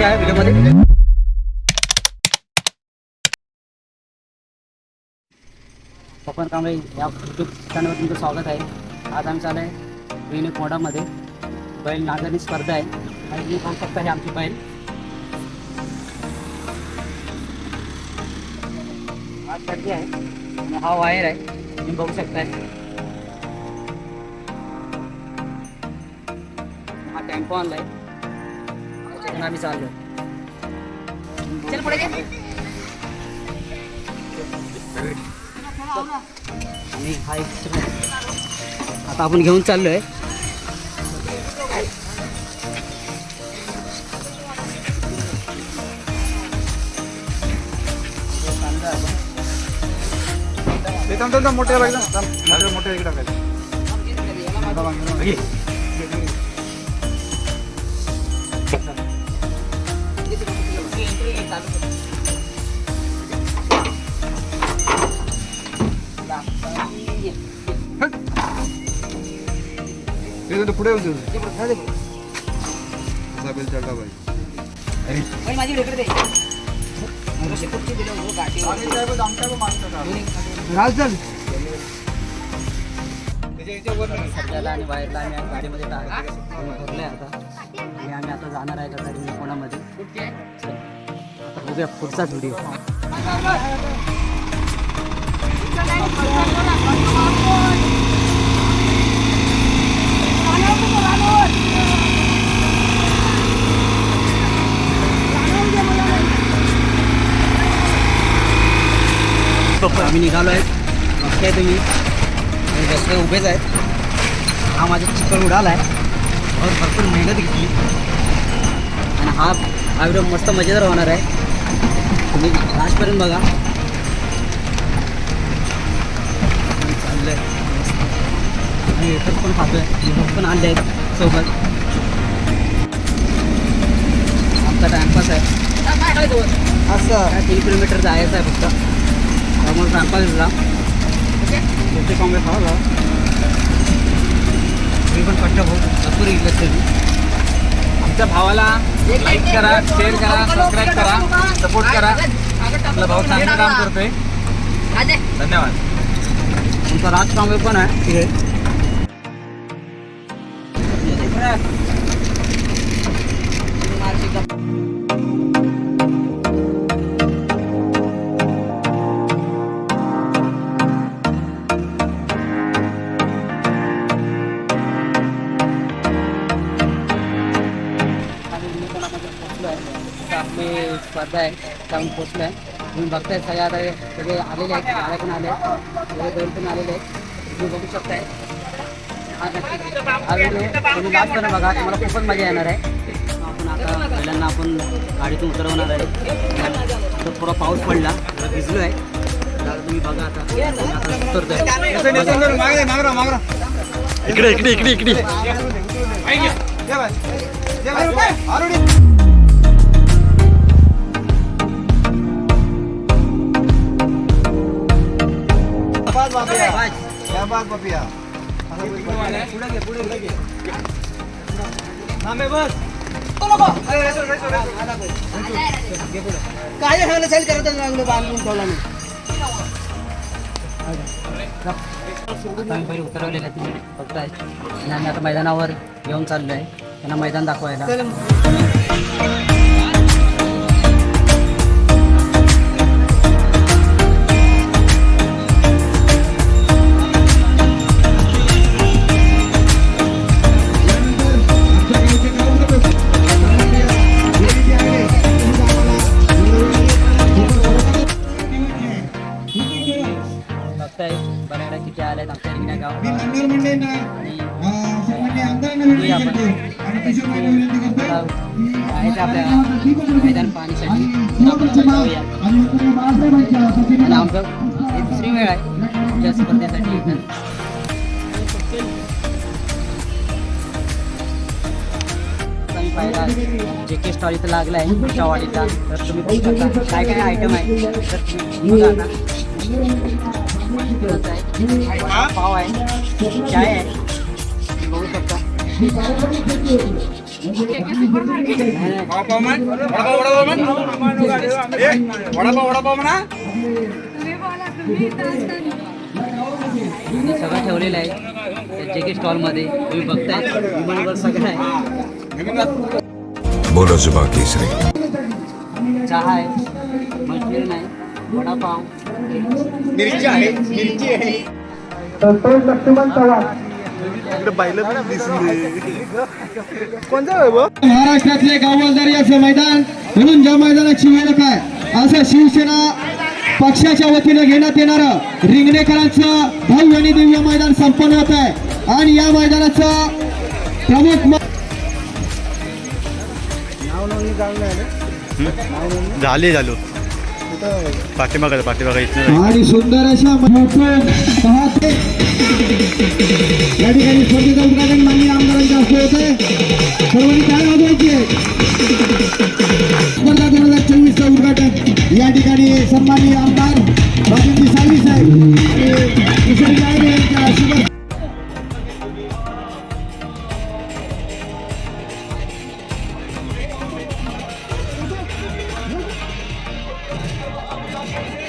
पुढच्या व्हिडिओमध्ये. कोकण कांबळे या यूट्यूब चॅनलवर तुमचं स्वागत आहे. आज आम्ही चालू आहे विने कोंडामध्ये. बैल नागरणी स्पर्धा आहे. आणि तुम्ही पाहू शकता हे आमची बैल. हा सर्दी आहे आणि हा वायर आहे. तुम्ही बघू शकताय. हा टेम्पो आणलाय. त्याच्यातून आम्ही चाललो चल पुढे. आणि हा एक आहे. आता आपण घेऊन बाईला थांब माझ्या मोठ्या इकडे टाकायचं घे. ते तर पुढे होते दे अशी कुठची दिलं हो. सध्याला आणि बाहेरला आम्ही गाडीमध्ये भरले आता. आणि आम्ही आता जाणार आहे कोणामध्ये. आता बघूया पुढचाच व्हिडिओ आम्ही निघालो आहे बघताय तुम्ही. रस्ते उभेच आहेत. हा माझा चिकन उडाला आहे और भरपूर मेहनत घेतली. आणि हा हा व्हिडिओ मस्त मजेदार होणार आहे. तुम्ही लास्टपर्यंत बघा. मी एकच पण खातोय. विभोग पण आणले आहेत सोबत. आमचा टाइमपास आहे. असं. काय तीन किलोमीटर जायचं आहे फक्त. त्यामुळे टाइमपास दिला मोठे काँग्रेस हवा मी पण कट्ट भाऊ भरपूर इकडे तरी आमच्या भावाला लाईक करा शेअर करा सबस्क्राईब करा सपोर्ट करा. आपला भाऊ चांगलं काम करतोय. धन्यवाद. तुमचा राज कांबळे पण आहे. आपली स्पर्धा आहे त्याहून पोचलो आहे. तुम्ही बघताय सगळे आता हे सगळे आलेले आहेत गाड्या पण आले आहेत. सगळे बैल पण आलेले आहेत. तुम्ही बघू शकताय. हा हा तुम्ही लास्टपर्यंत बघा तुम्हाला खूपच मजा येणार आहे. आपण आता बैलांना आपण गाडीतून उतरवणार आहे. तर थोडा पाऊस पडला जरा भिजलो आहे आता तुम्ही बघा आता. आम्ही आता इकडे काय सेल करत लागलो बांधून ठेवला मी. पहिले उतरवलेलं तुम्ही बघताय आणि आम्ही आता मैदानावर घेऊन चाललो आहे त्यांना मैदान दाखवायला. आपल्या मैदान पाहण्यासाठी आणि आमचं दुसरी वेळ आहे. या स्पर्धेसाठी पाहिला जे के स्टॉल इथं लागला आहे चवाडीचा तर तुम्ही शकता काय काय आयटम आहे तर तुम्ही ना आहे पाव आहे चाय आहे बघू शकता वडापाव म्हण वडापाव वडापाव म्हण ए, वडापाव वडापाव म्हणा हे सगळं. ठेवलेलं आहे जे के स्टॉलमध्ये तुम्ही बघताय विमानावर सगळं आहे बोलो जुबा केसरी चहा आहे मंचुरियन आहे वडापाव. मिरची आहे मिरची आहे. महाराष्ट्रातले गाववालदारी असं मैदान म्हणून ज्या मैदानाची वेळ काय असं शिवसेना पक्षाच्या वतीनं घेण्यात येणारं रिंगणेकरांचं भव्य आणि दिव्य मैदान संपन्न होत आहे. आणि या मैदानाचं प्रमुख म- झाले झालो. पाठीमागा पाठीमागा इथं आणि सुंदर अशा महत्त्व पाहते या ठिकाणी स्पर्धेचं उद्घाटन माननीय आमदारांच्या हस्ते होते सर्वांनी काय वाजवायची आहे स्पर्धा दोन हजार चोवीसचं उद्घाटन या ठिकाणी सन्माननीय आमदार राजेंद्र साळवी साहेब आणि किशोर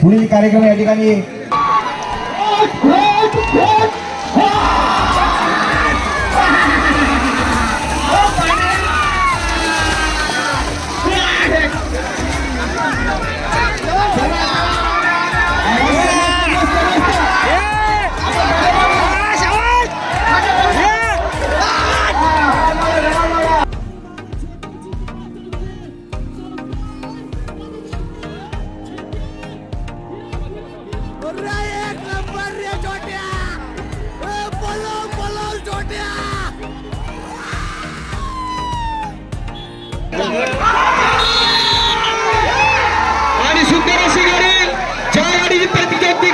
पुढील कार्यक्रम या ठिकाणी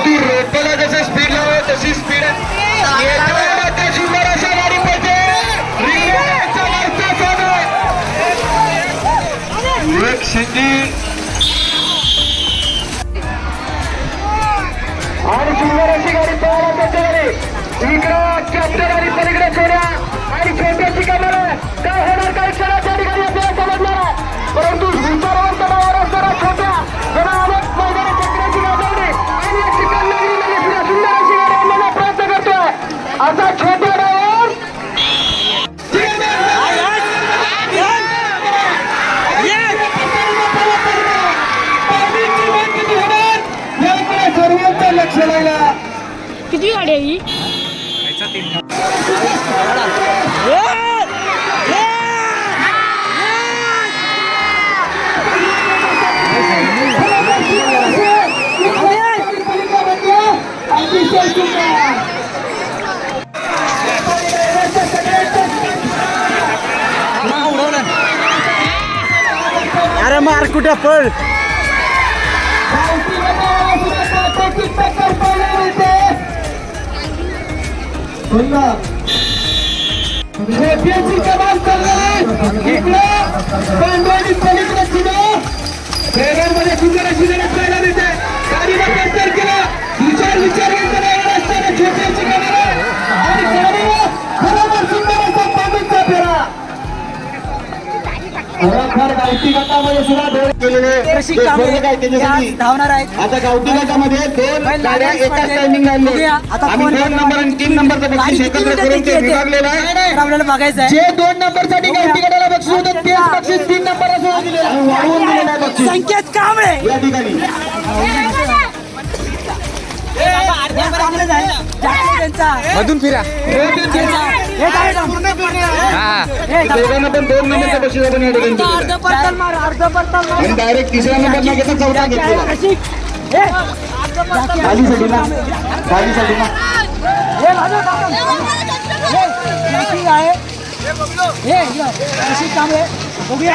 परंतु रोपला जसं स्पीड लावा तशी स्पीड शिंदे. आणि सुंदर अशी गाडी पळाला त्यांच्या गाडी इकडं कॅप्टन आणि पलीकडे अरे मार कुठे पळ चॅम्पियनची कमाल चालणार इकडं पांडवानी पलीकडे सुद्धा ड्रायव्हरमध्ये सुंदर अशी लढत पाहायला मिळते गाडीला विचार विचार गावठी गटामध्ये सुद्धा दोन केलेले कशी ते कामे सर्व काय त्याच्यासाठी या धावणार आहेत आता गावठी गटामध्ये दोन बैल गाड्या लागेल एकाच स्पर्धेत. टायमिंग लागले बघूया, आता आणि कोण दोन नंबर आणि तीन नंबरचं गाडी बक्षीस किती एकत्र मिनिटात करून ते येते? विभागलेलं आहे आपल्याला बघायचं आहे जे दोन नंबरसाठी गावठी गटाला बक्षीस होतं तेच बक्षीस तीन नंबर असं दिलेलं आहे वाढवून दिलेलं आहे बक्षीस संकेत कांबळे या ठिकाणी मधून फिरा हे? हा हे दोन नंबरचं बक्षीस आपण या ठिकाणी. आणि डायरेक्ट चौथा. हे. खालीसाठी ना खालीसाठी ना हे काम. हे. हे. बघूया.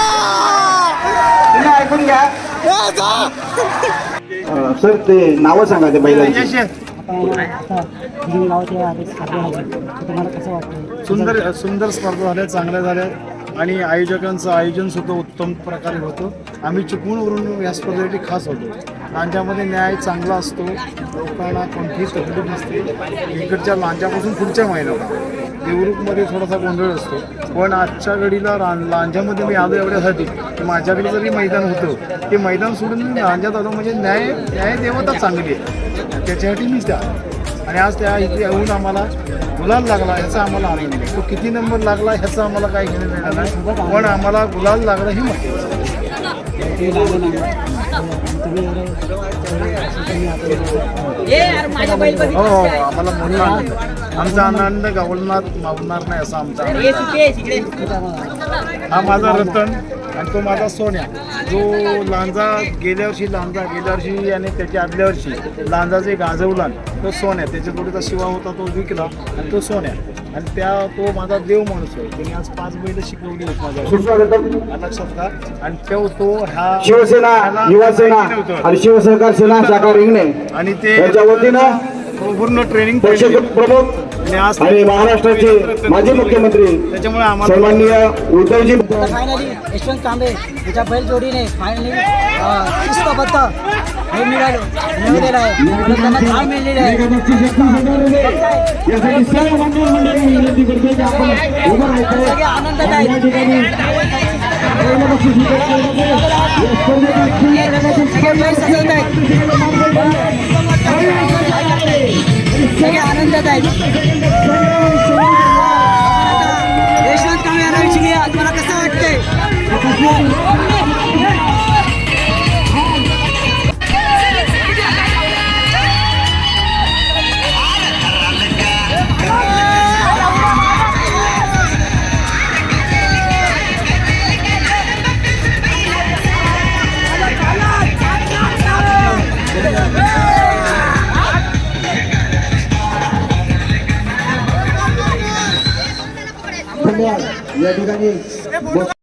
सर ते नावं सांगा ते बैलांची सुंदर सुंदर स्पर्धा झाल्या चांगल्या झाल्या. आणि आयोजकांचं आयोजन सुद्धा उत्तम प्रकारे होतं. आम्ही चिपळूणवरून या स्पर्धेसाठी खास होतो. लांजामध्ये न्याय चांगला असतो. लोकांना कोणतीही तकलीफ नसते. इकडच्या लांजापासून पुढच्या महिन्याला देवरुखमध्ये थोडासा गोंधळ असतो. पण आजच्या घडीला रा लांजामध्ये मी आलो एवढ्यासाठी की माझ्याकडे जरी मैदान होतं ते मैदान सोडून मी लांजात आलो म्हणजे न्याय न्याय देवता चांगली आहे. त्याच्यासाठी मी त्या आणि आज त्या इथे येऊन आम्हाला गुलाल लागला ह्याचा आम्हाला आनंद आहे. तो किती नंबर लागला ह्याचा आम्हाला काही घेणं देणं नाही. पण आम्हाला गुलाल लागला ही महत्त्वाचं हो हो आम्हाला आहे. आमचा आनंद गवलनाथ मावणार नाही असा आमचा आनंद. हा माझा रतन आणि तो माझा सोन्या. जो लांजा गेल्या वर्षी लांजा गेल्या वर्षी आणि त्याच्या आदल्या वर्षी लांजा जे गाजवला तो सोन्या. त्याच्या जोडीचा शिवा होता तो विकला आणि तो सोन्या. आणि त्या तो माझा देव माणूस आहे. त्याने आज पाच बैल शिकवली आहेत माझ्या सुस्वागतम लक्षात का आणि तो तो हा शिवसेना युवासेना माहिती नव्हतं. आणि शिवसहकार सेना शाखा रिंगणे. आणि ते यांच्या वतीनं पूर्ण ट्रेनिंग पक्ष प्रमुख आणि महाराष्ट्राचे माजी मुख्यमंत्री सन्माननीय उद्धवजी फायनली यशवंत कांबळे याच्या बैल जोडीने फायनली शिस्तबद्ध हे मिळालं मिळवलेलं आहे. आणि त्यांना थाळ मिळलेली आहे. यासाठी सर्व मंडळ मंडळी विनंती करते की आपण उभं राहायचं. सगळे आनंदात आहेत सगळे आनंदात आहेत यशवंत यांना विचारूया तुम्हाला कसं वाटतंय? धन्यवाद या ठिकाणी